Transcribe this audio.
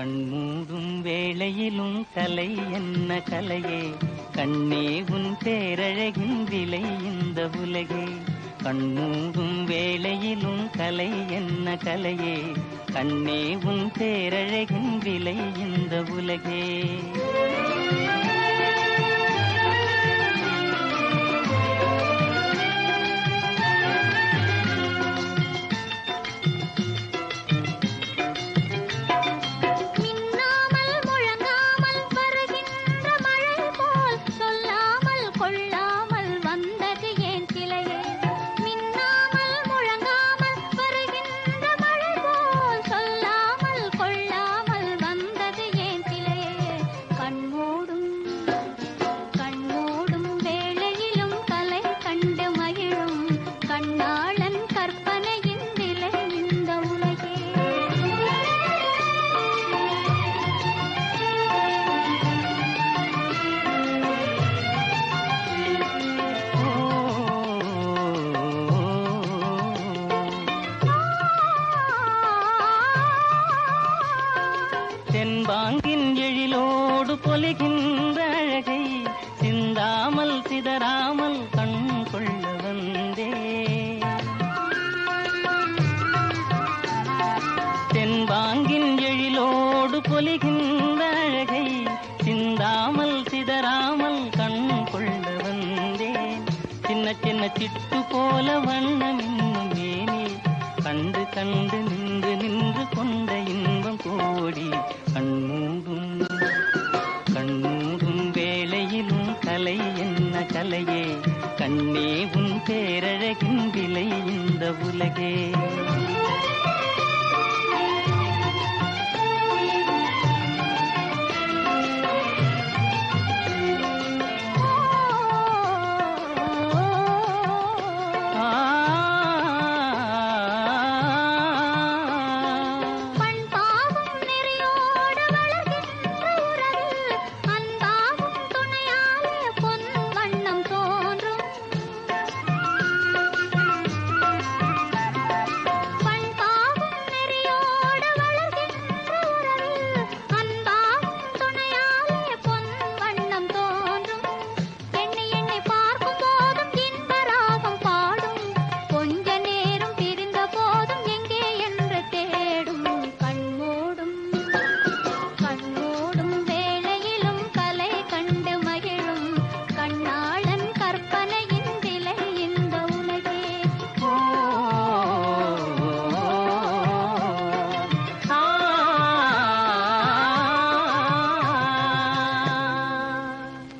கண்மூடும் வேளையிலும் கலை என்ன கலையே? கண்ணே உன் பேரழகின் விலை இந்த உலகே. கண்மூடும் வேளையிலும் கலை என்ன கலையே? கண்ணே உன் பேரழகின் விலை இந்த உலகே. தென்பாங்கின் எழிலோடு பொலிகின்ற அழகை சிந்தாமல் சிதறாமல் கண் கொள்ள வந்தே. தென்பாங்கின் எழிலோடு பொலிகின்ற அழகை சிந்தாமல் சிதறாமல் கண் கொள்ள வந்தேன் சின்ன சின்ன சிட்டு போல வண்ணம் கண்ணே உன் பேரழகின் விலை இந்த உலகே.